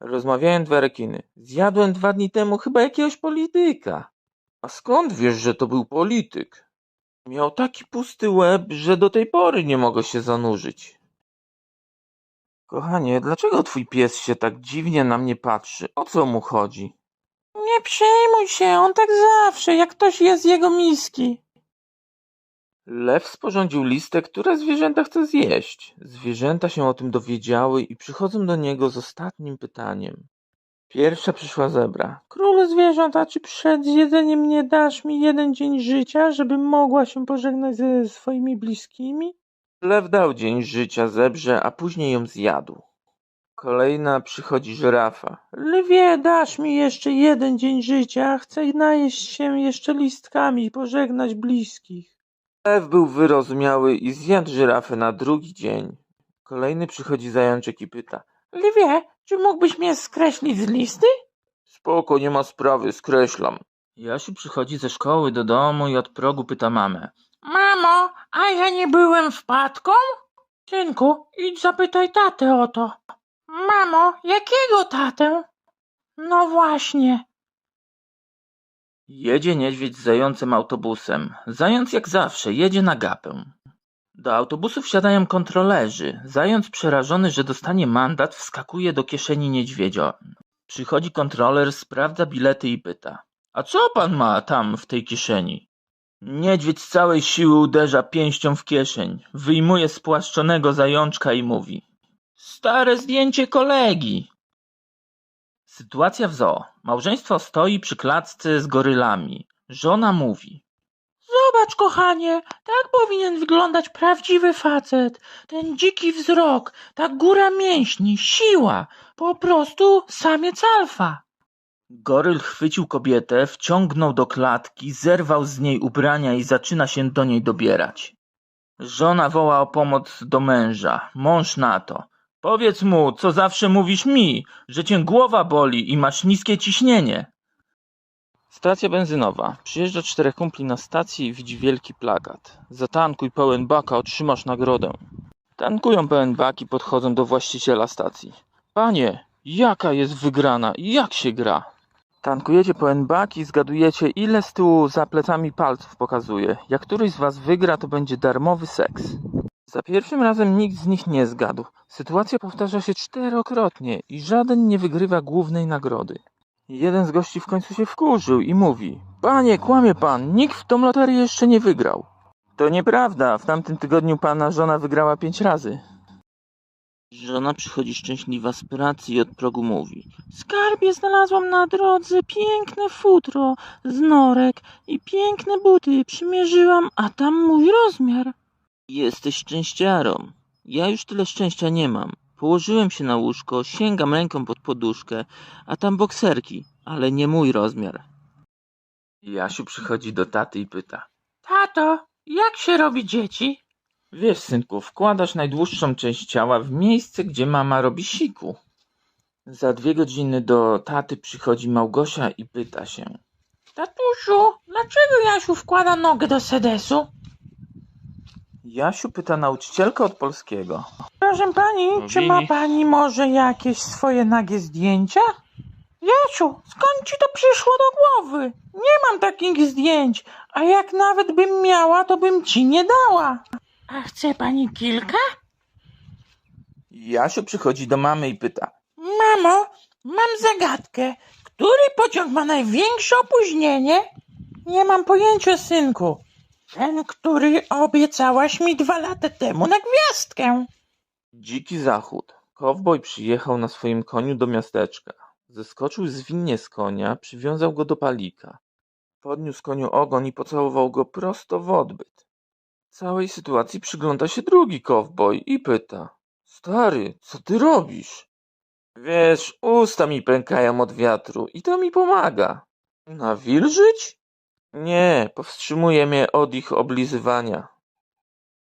Rozmawiają dwa rekiny. Zjadłem dwa dni temu chyba jakiegoś polityka. A skąd wiesz, że to był polityk? Miał taki pusty łeb, że do tej pory nie mogę się zanurzyć. Kochanie, dlaczego twój pies się tak dziwnie na mnie patrzy? O co mu chodzi? Nie przejmuj się, on tak zawsze, jak ktoś je z jego miski. Lew sporządził listę, które zwierzęta chce zjeść. Zwierzęta się o tym dowiedziały i przychodzą do niego z ostatnim pytaniem. Pierwsza przyszła zebra. Królu zwierząt, a czy przed zjedzeniem nie dasz mi jeden dzień życia, żebym mogła się pożegnać ze swoimi bliskimi? Lew dał dzień życia zebrze, a później ją zjadł. Kolejna przychodzi żyrafa. Lwie, dasz mi jeszcze jeden dzień życia, chcę najeść się jeszcze listkami i pożegnać bliskich. Lew był wyrozumiały i zjadł żyrafę na drugi dzień. Kolejny przychodzi zajączek i pyta. Lwie, czy mógłbyś mnie skreślić z listy? Spoko, nie ma sprawy, skreślam. Jasiu przychodzi ze szkoły do domu i od progu pyta mamę. Mamo, a ja nie byłem wpadką? Synku, idź zapytaj tatę o to. Mamo, jakiego tatę? No właśnie. Jedzie niedźwiedź z zającem autobusem. Zając jak zawsze jedzie na gapę. Do autobusu wsiadają kontrolerzy. Zając przerażony, że dostanie mandat, wskakuje do kieszeni niedźwiedzia. Przychodzi kontroler, sprawdza bilety i pyta. A co pan ma tam w tej kieszeni? Niedźwiedź z całej siły uderza pięścią w kieszeń. Wyjmuje spłaszczonego zajączka i mówi. Stare zdjęcie kolegi. Sytuacja w zoo. Małżeństwo stoi przy klatce z gorylami. Żona mówi. Zobacz, kochanie, tak powinien wyglądać prawdziwy facet. Ten dziki wzrok, ta góra mięśni, siła. Po prostu samiec alfa. Goryl chwycił kobietę, wciągnął do klatki, zerwał z niej ubrania i zaczyna się do niej dobierać. Żona woła o pomoc do męża. Mąż na to. Powiedz mu, co zawsze mówisz mi, że cię głowa boli i masz niskie ciśnienie. Stacja benzynowa. Przyjeżdża czterech kumpli na stację i widzi wielki plakat. Zatankuj pełen baka, otrzymasz nagrodę. Tankują pełen bak i podchodzą do właściciela stacji. Panie, jaka jest wygrana i jak się gra? Tankujecie pełen bak i zgadujecie, ile z tyłu za plecami palców pokazuje. Jak któryś z was wygra, to będzie darmowy seks. Za pierwszym razem nikt z nich nie zgadł. Sytuacja powtarza się czterokrotnie i żaden nie wygrywa głównej nagrody. Jeden z gości w końcu się wkurzył i mówi: Panie, kłamie pan, nikt w tą loterię jeszcze nie wygrał. To nieprawda, w tamtym tygodniu pana żona wygrała pięć razy. Żona przychodzi szczęśliwa z pracy i od progu mówi: Skarbie, znalazłam na drodze piękne futro z norek i piękne buty. Przymierzyłam, a tam mój rozmiar. Jesteś szczęściarą. Ja już tyle szczęścia nie mam. Położyłem się na łóżko, sięgam ręką pod poduszkę, a tam bokserki, ale nie mój rozmiar. Jasiu przychodzi do taty i pyta. Tato, jak się robi dzieci? Wiesz, synku, wkładasz najdłuższą część ciała w miejsce, gdzie mama robi siku. Za dwie godziny do taty przychodzi Małgosia i pyta się. Tatusiu, dlaczego Jasiu wkłada nogę do sedesu? Jasiu pyta nauczycielkę od polskiego. Proszę pani, No czy ma pani może jakieś swoje nagie zdjęcia? Jasiu, skąd ci to przyszło do głowy? Nie mam takich zdjęć, a jak nawet bym miała, to bym ci nie dała. A chce pani kilka? Jasiu przychodzi do mamy i pyta. Mamo, mam zagadkę. Który pociąg ma największe opóźnienie? Nie mam pojęcia, synku. Ten, który obiecałaś mi dwa lata temu na gwiazdkę. Dziki zachód. Kowboj przyjechał na swoim koniu do miasteczka. Zeskoczył zwinnie z konia, przywiązał go do palika. Podniósł koniu ogon i pocałował go prosto w odbyt. Całej sytuacji przygląda się drugi kowboj i pyta. Stary, co ty robisz? Wiesz, usta mi pękają od wiatru i to mi pomaga. Nawilżyć? Nie, powstrzymuje mnie od ich oblizywania.